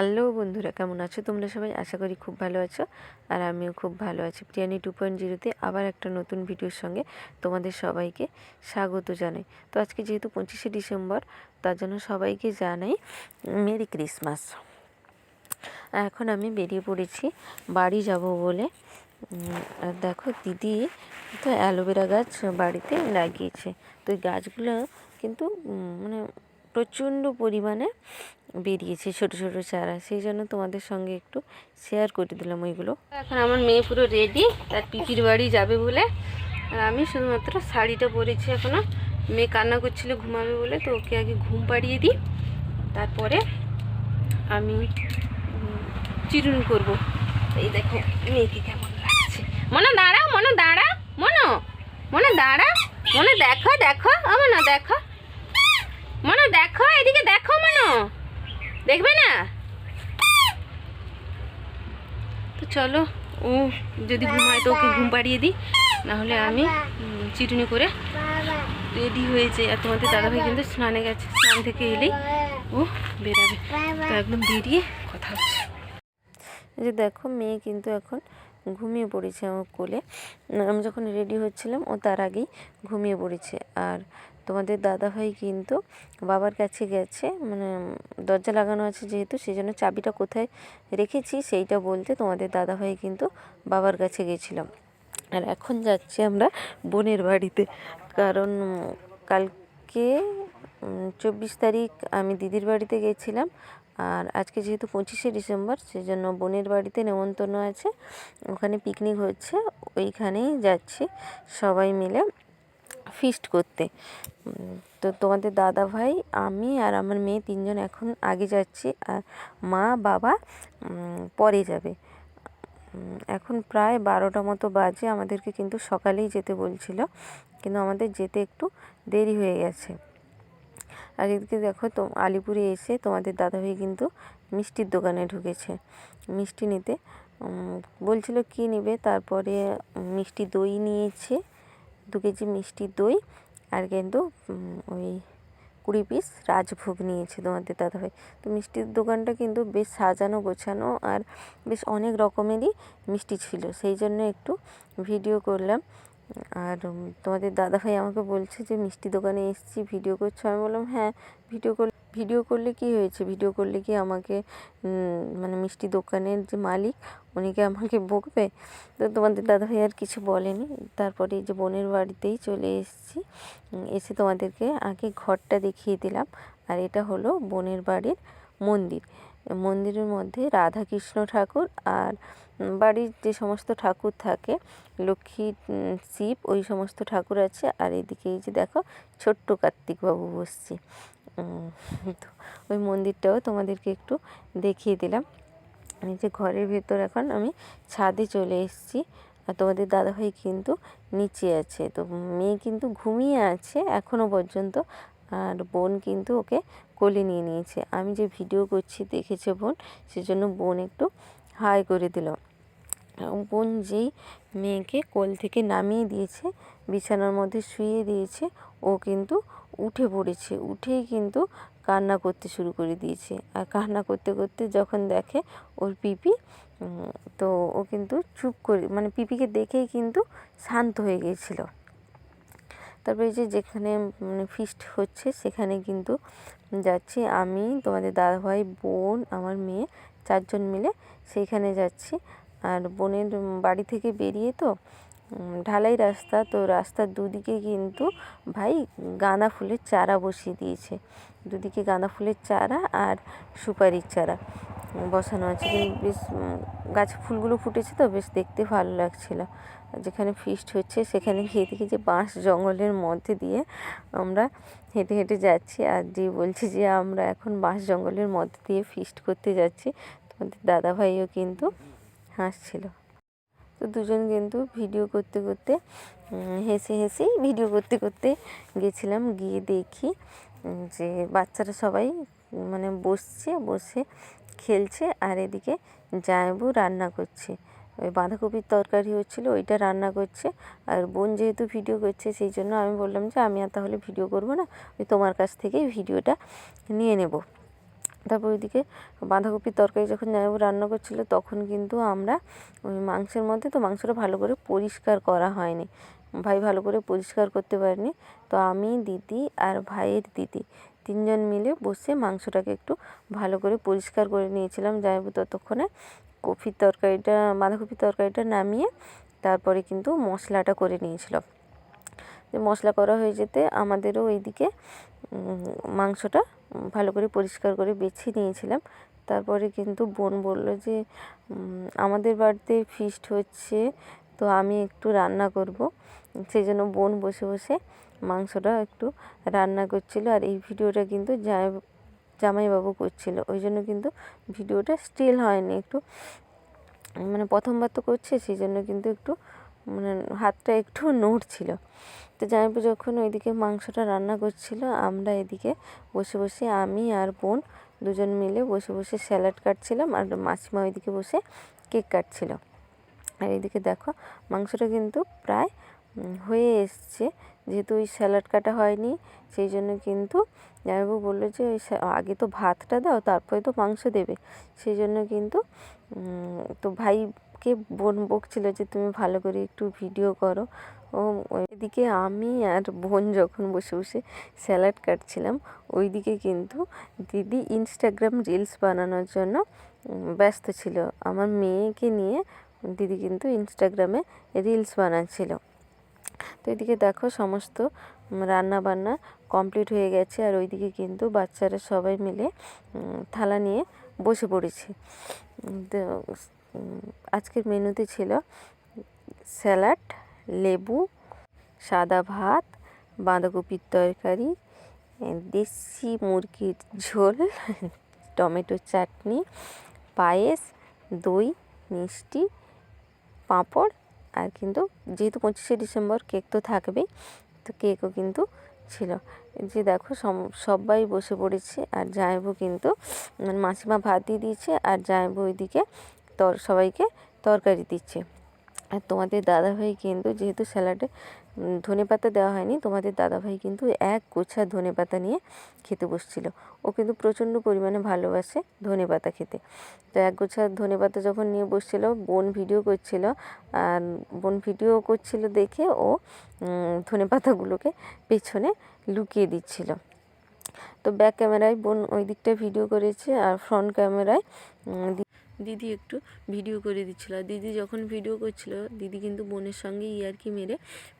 Hello বন্ধুরা, কেমন আছো? তোমরা সবাই আশা করি খুব ভালো আছো আর আমিও খুব ভালো আছি। প্রিয়ানি টু পয়েন্ট জিরোতে আবার একটা নতুন ভিডিওর সঙ্গে তোমাদের সবাইকে স্বাগত জানাই। তো আজকে যেহেতু পঁচিশে ডিসেম্বর, তার জন্য সবাইকে জানাই মেরি ক্রিসমাস। এখন আমি বেরিয়ে পড়েছি, বাড়ি যাব বলে। আর দেখো দিদি তো অ্যালোভেরা গাছ বাড়িতে লাগিয়েছে। তো এই গাছগুলো কিন্তু মানে প্রচণ্ড পরিমাণে বেরিয়েছে ছোট ছোট চারা। সেই জন্য তোমাদের সঙ্গে একটু শেয়ার করে দিলাম ওইগুলো। এখন আমার মেয়ে পুরো রেডি তার পিপির বাড়ি যাবে বলে। আর আমি শুধুমাত্র শাড়িটা পরেছি এখনও। মেয়ে কান্না করছিল, ঘুমাবে বলে, তো ওকে আগে ঘুম পাড়িয়ে দিই। তারপরে আমি চিরুন করব। এই দেখো, মেয়েকে কেমন লাগছে। মনে দাঁড়া মনে, দাঁড়া, মনো, মনে, দাঁড়া, মনে, দেখো দেখো আমার না দেখো। মনে, দেখো, এদিকে দেখো মনো। দেখবে না? তো চলো, ও যদি ঘুমায় তো ওকে ঘুম পাড়িয়ে দিই। নাহলে আমি চিরুনি করে রেডি হয়েছে। আর তোমাদের দাদাভাই কিন্তু স্নানে গেছে। স্নান থেকে এলেই ও বেরাবে। তো একদম বেরিয়ে কথা হচ্ছে। যে দেখো, মেয়ে কিন্তু এখন ঘুমিয়ে পড়েছে আমার কোলে। আমি যখন রেডি হচ্ছিলাম, ও তার আগেই ঘুমিয়ে পড়েছে। আর তোমাদের দাদাভাই কিন্তু বাবার কাছে গেছে মানে দরজা লাগানো আছে যেহেতু সেই জন্য চাবিটা কোথায় রেখেছি সেইটা বলতে তোমাদের দাদাভাই কিন্তু বাবার কাছে গেছিলাম আর এখন যাচ্ছি আমরা বোনের বাড়িতে, কারণ কালকে চব্বিশ তারিখ আমি দিদির বাড়িতে গেছিলাম, আর আজকে যেহেতু পঁচিশে ডিসেম্বর সেই জন্য বোনের বাড়িতে নেমন্তন্ন আছে, ওখানে পিকনিক হচ্ছে, ওইখানেই যাচ্ছি সবাই মিলে। ফিস্ট করতে। তো তোমাদের দাদা ভাই, আমি আর আমার মেয়ে তিনজন এখন আগে যাচ্ছি, আর মা, বাবা পরে যাবে। এখন প্রায় বারোটা মতো বাজে, আমাদেরকে কিন্তু সকালেই যেতে বলছিল, কিন্তু আমাদের যেতে একটু দেরি হয়ে গেছে। আর এদিকে দেখো তো, আলিপুরে এসে তোমাদের দাদাভাই কিন্তু মিষ্টির দোকানে ঢুকেছে। মিষ্টি নিতে বলছিল কি নেবে, তারপরে মিষ্টি দই নিয়েছে দু কেজি মিষ্টি দই আর কিন্তু ওই কুড়ি পিস রাজভোগ নিয়েছে তোমাদের দাদাভাই। তো মিষ্টির দোকানটা কিন্তু বেশ সাজানো গোছানো আর বেশ অনেক রকমেরই মিষ্টি ছিল। সেই জন্য একটু ভিডিও করলাম। আর তোমাদের দাদাভাই আমাকে বলছে যে, মিষ্টি দোকানে এসেছি, ভিডিও করছ? আমি বললাম হ্যাঁ ভিডিও কর ভিডিও করলে কি হয়েছে? ভিডিও করলে কি আমাকে মানে মিষ্টি দোকানের যে মালিক, উনি কি আমাকে বকবে? তো তোমাদের দাদাভাই আর কিছু বলেনি। তারপরে যে বোনের বাড়িতেই চলে এসেছি। এসে তোমাদেরকে আগে ঘরটা দেখিয়ে দিলাম। আর এটা হলো বোনের বাড়ির মন্দির। মন্দিরের মধ্যে রাধা কৃষ্ণ ঠাকুর আর বাড়ির যে সমস্ত ঠাকুর থাকে, লক্ষ্মী শিব, ওই সমস্ত ঠাকুর আছে। আর এদিকে এই যে দেখো ছোট্ট কার্তিকবাবু বসছে। তো ওই মন্দিরটাও তোমাদেরকে একটু দেখিয়ে দিলাম। এই যে ঘরের ভেতর এখন আমি ছাদে চলে এসেছি। আর তোমাদের দাদাভাই কিন্তু নিচে আছে। তো মেয়ে কিন্তু ঘুমিয়ে আছে এখনও পর্যন্ত। আর বোন কিন্তু ওকে কোলে নিয়ে নিয়েছে। আমি যে ভিডিও করছি, দেখেছে বোন? সেজন্য বোন একটু হাই করে দিল। বোন যেই মেয়েকে কোল থেকে নামিয়ে দিয়েছে, বিছানার মধ্যে শুয়ে দিয়েছে, ও কিন্তু উঠে পড়েছে, উঠেই কিন্তু কান্না করতে শুরু করে দিয়েছে। আর কান্না করতে করতে যখন দেখে ওর পিপি তো ও কিন্তু চুপ করে মানে পিপিকে দেখেই কিন্তু শান্ত হয়ে গিয়েছিল। তারপরে যে যেখানে মানে ফিস্ট হচ্ছে, সেখানে কিন্তু যাচ্ছি আমি, তোমাদের দাদাভাই, বোন, আমার মেয়ে চারজন মিলে, সেইখানে যাচ্ছি। আর বোনের বাড়ি থেকে বেরিয়ে তো ঢালাই রাস্তা। তো রাস্তার দুদিকে কিন্তু ভাই গাঁদা ফুলের চারা বসিয়ে দিয়েছে। দুদিকে গাঁদা ফুলের চারা আর সুপারির চারা বসানো আছে। বেশ গাছ ফুলগুলো ফুটেছে তো, বেশ দেখতে ভালো লাগছিল। যেখানে ফিস্ট হচ্ছে সেখানে গিয়ে যে বাঁশ জঙ্গলের মধ্যে দিয়ে আমরা হেঁটে হেঁটে যাচ্ছি। আর যে বলছি যে আমরা এখন বাঁশ জঙ্গলের মধ্যে দিয়ে ফিস্ট করতে যাচ্ছি। তোমাদের দাদাভাইও কিন্তু হাসছিল। তো দুজন কিন্তু ভিডিও করতে করতে হেসে হেসেই ভিডিও করতে করতে গেছিলাম। গিয়ে দেখি যে বাচ্চারা সবাই মানে বসছে, বসে খেলছে আর এদিকে জায়বু রান্না করছে। ওই বাঁধাকপির তরকারি হচ্ছিল, ওইটা রান্না করছে। আর বোন যেহেতু ভিডিও করছে, সেই জন্য আমি বললাম যে আমি আর তাহলে ভিডিও করব না ওই তোমার কাছ থেকেই ভিডিওটা নিয়ে নেব। তারপর ওইদিকে বাঁধাকপির তরকারি যখন জামাইবাবু রান্না করছিল, তখন কিন্তু আমরা ওই মাংসের মধ্যে তো মাংসটা ভালো করে পরিষ্কার করা হয়নি। ভাই ভালো করে পরিষ্কার করতে পারেনি। তো আমি, দিদি আর ভাইয়ের দিদি তিনজন মিলে বসে মাংসটাকে একটু ভালো করে পরিষ্কার করে নিয়েছিলাম। জামাইবাবু ততক্ষণে কপির তরকারিটা, বাঁধাকপির তরকারিটা নামিয়ে তারপরে কিন্তু মশলাটা করে নিয়েছিল। মশলা করা হয়ে যেতে আমাদেরও ওইদিকে মাংসটা ভালো করে পরিষ্কার করে বেছে নিয়েছিলাম। তারপরে কিন্তু বোন বলল যে আমাদের বাড়িতে ফিস্ট হচ্ছে, তো আমি একটু রান্না করব। সেই জন্য বোন বসে বসে মাংসটা একটু রান্না করছিল আর এই ভিডিওটা কিন্তু জামাই, জামাইবাবু করছিল। ওই জন্য কিন্তু ভিডিওটা স্টিল হয়নি। একটু মানে প্রথমবার তো করছে, সেই জন্য কিন্তু একটু মানে হাতটা একটু নড়ছিল তো জামাইবাবু যখন ওইদিকে মাংসটা রান্না করছিল, আমরা এদিকে বসে বসে আমি আর বোন দুজন মিলে বসে বসে স্যালাড কাটছিলাম আর মাসিমা ওইদিকে বসে কেক কাটছিল। আর এইদিকে দেখো মাংসটা কিন্তু প্রায় হয়ে এসছে। যেহেতু ওই স্যালাড কাটা হয়নি, সেই জন্য কিন্তু জামাইবাবু বলল যে ওই আগে তো ভাতটা দাও, তারপরে তো মাংস দেবে। সেই জন্য কিন্তু তো তো ভাইকে বোন বকছিল যে তুমি ভালো করে একটু ভিডিও করো। ও ওইদিকে আমি আর বোন যখন বসে বসে স্যালাড কাটছিলাম, ওইদিকে কিন্তু দিদি ইনস্টাগ্রাম রিলস বানানোর জন্য ব্যস্ত ছিল। আমার মেয়েকে নিয়ে দিদি কিন্তু ইনস্টাগ্রামে রিলস বানাচ্ছিল। তো এদিকে দেখো সমস্ত রান্না বান্না কমপ্লিট হয়ে গেছে আর ওইদিকে কিন্তু বাচ্চারা সবাই মিলে থালা নিয়ে বসে পড়েছে। আজকের মেনুতে ছিল স্যালাড, লেবু, সাদা ভাত, বাঁধাকপির তরকারি দেশি মুরগির ঝোল, টমেটো চাটনি, পায়েস, দই, মিষ্টি, পাঁপড়, আর কিন্তু যেহেতু পঁচিশে ডিসেম্বর কেক তো থাকবেই, তো কেকও কিন্তু ছিল। যে দেখো সবাই বসে পড়েছে, আর জামাইবু কিন্তু মাসিমা ভাত দিয়ে দিয়েছে, আর জামাইবু ওইদিকে তর, সবাইকে তরকারি দিচ্ছে। আর তোমাদের দাদাভাই কিন্তু যেহেতু স্যালাডে ধনে পাতা দেওয়া হয়নি, তোমাদের দাদাভাই কিন্তু এক গোছা ধনে পাতা নিয়ে খেতে বসছিল। ও কিন্তু প্রচণ্ড পরিমাণে ভালোবাসে ধনে পাতা খেতে। তো এক গোছা ধনে পাতা যখন নিয়ে বসছিল, বোন ভিডিও করছিল, আর বোন ভিডিও করছিল দেখে ও ধনে পাতাগুলোকে পেছনে লুকিয়ে দিচ্ছিল। তো ব্যাক ক্যামেরায় বোন ওই দিকটা ভিডিও করেছে, আর ফ্রন্ট ক্যামেরায় দিদি একটু ভিডিও করে দিচ্ছিল। দিদি যখন ভিডিও করছিল, দিদি কিন্তু বোনের সঙ্গে ইয়ার্কি মেরে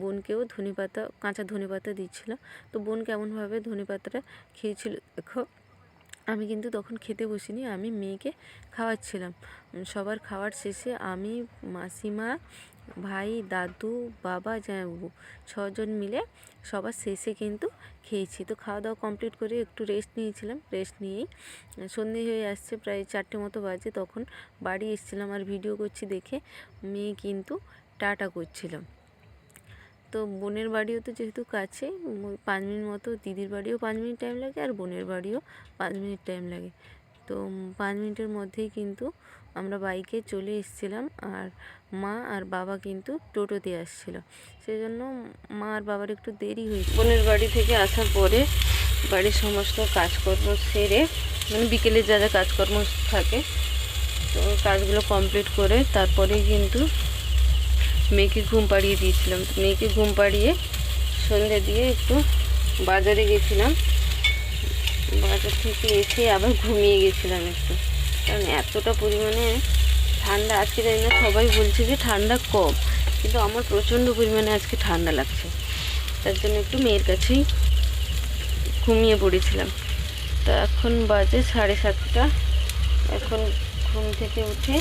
বোনকেও ধনে পাতা কাঁচা ধনে পাতা দিচ্ছিল। তো বোন কেমনভাবে ধনে পাতাটা খেয়েছিল দেখো, আমি কিন্তু তখন খেতে বসিনি, আমি মেয়েকে খাওয়াচ্ছিলাম। সবার খাওয়ার শেষে আমি মাসিমা ভাই, দাদু, বাবা জামাইবাবু ছজন মিলে সবার শেষে কিন্তু খেয়েছি। তো খাওয়া দাওয়া কমপ্লিট করে একটু রেস্ট নিয়েছিলাম। রেস্ট নিয়েই সন্ধে হয়ে আসছে, প্রায় চারটে মতো বাজে। তখন বাড়ি এসেছিলাম আর ভিডিও করছি দেখে মেয়ে কিন্তু টাটা করছিলাম তো বোনের বাড়িও তো যেহেতু কাছে, পাঁচ মিনিট মতো দিদির বাড়িও পাঁচ মিনিট টাইম লাগে আর বোনের বাড়িও পাঁচ মিনিট টাইম লাগে। তো পাঁচ মিনিটের মধ্যেই কিন্তু আমরা বাইকে চলে এসেছিলাম আর মা আর বাবা কিন্তু টোটোতে আসছিল। সেই জন্য মা আর বাবার একটু দেরি হয়েছে। বোনের বাড়ি থেকে আসার পরে বাড়ির সমস্ত কাজকর্ম সেরে মানে বিকেলে যা যা কাজকর্ম থাকে, তো কাজগুলো কমপ্লিট করে তারপরেই কিন্তু মেয়েকে ঘুম পাড়িয়ে দিয়েছিলাম। মেয়েকে ঘুম পাড়িয়ে সন্ধে দিয়ে একটু বাজারে গেছিলাম। বাজার থেকে এসে আবার ঘুমিয়ে গেছিলাম একটু। কারণ এতটা পরিমাণে ঠান্ডা আজকে জানি না, সবাই বলছে যে ঠান্ডা কম, কিন্তু আমার প্রচণ্ড পরিমাণে আজকে ঠান্ডা লাগছে। তার জন্য একটু মেয়ের কাছেই ঘুমিয়ে পড়েছিলাম। তো এখন বাজে সাড়ে সাতটা। এখন ঘুম থেকে উঠে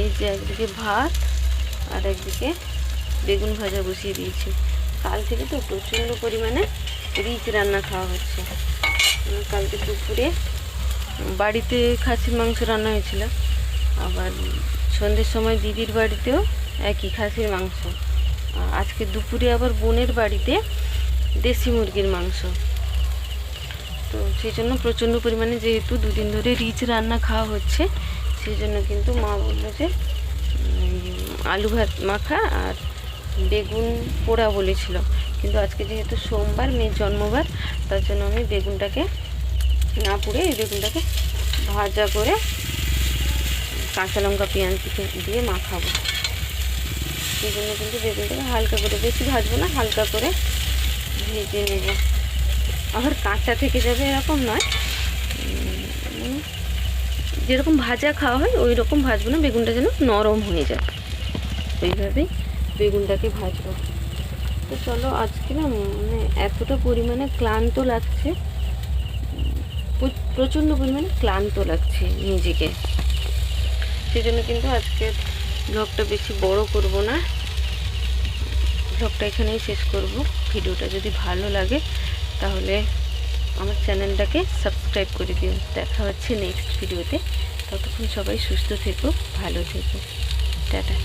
এই যে একদিকে ভাত আর একদিকে বেগুন ভাজা বসিয়ে দিয়েছি। কাল থেকে তো প্রচণ্ড পরিমাণে রিচ রান্না খাওয়া হচ্ছে। কালকে দুপুরে বাড়িতে খাসির মাংস রান্না হয়েছিল। আবার সন্ধ্যের সময় দিদির বাড়িতেও একই খাসির মাংস। আজকে দুপুরে আবার বোনের বাড়িতে দেশি মুরগির মাংস। তো সেই জন্য প্রচণ্ড পরিমাণে যেহেতু দুদিন ধরে রিচ রান্না খাওয়া হচ্ছে, সেই জন্য কিন্তু মা বলল যে আলু ভাত মাখা আর বেগুন পোড়া বলেছিল। কিন্তু আজকে যেহেতু সোমবার, মেয়ের জন্মবার, তার জন্য আমি বেগুনটাকে না পুড়ে এই বেগুনটাকে ভাজা করে কাঁচা লঙ্কা, পেঁয়াজ দিয়ে- মাখাবো। সেই জন্য কিন্তু বেগুনটাকে হালকা করে, বেশি ভাজবো না, হালকা করে ভেজে নেব। আবার কাঁচা থেকে যাবে এরকম নয়। যেরকম ভাজা খাওয়া হয়, ওই রকম ভাজবো না, বেগুনটা যেন নরম হয়ে যায়। ওইভাবেই বেগুনটাকে ভাজবো। তো চলো আজকে না মানে এতটা পরিমাণে ক্লান্ত লাগছে প্রচণ্ড পরিমাণে ক্লান্ত লাগছে নিজেকে। সেই জন্য কিন্তু আজকে ব্লগটা বেশি বড় করব না। ব্লগটা এখানেই শেষ করব। ভিডিওটা যদি ভালো লাগে, তাহলে আমার চ্যানেলটাকে সাবস্ক্রাইব করে দিন দেখা হচ্ছে নেক্সট ভিডিওতে ততক্ষণ সবাই সুস্থ থেকো, ভালো থেকো। টাটা।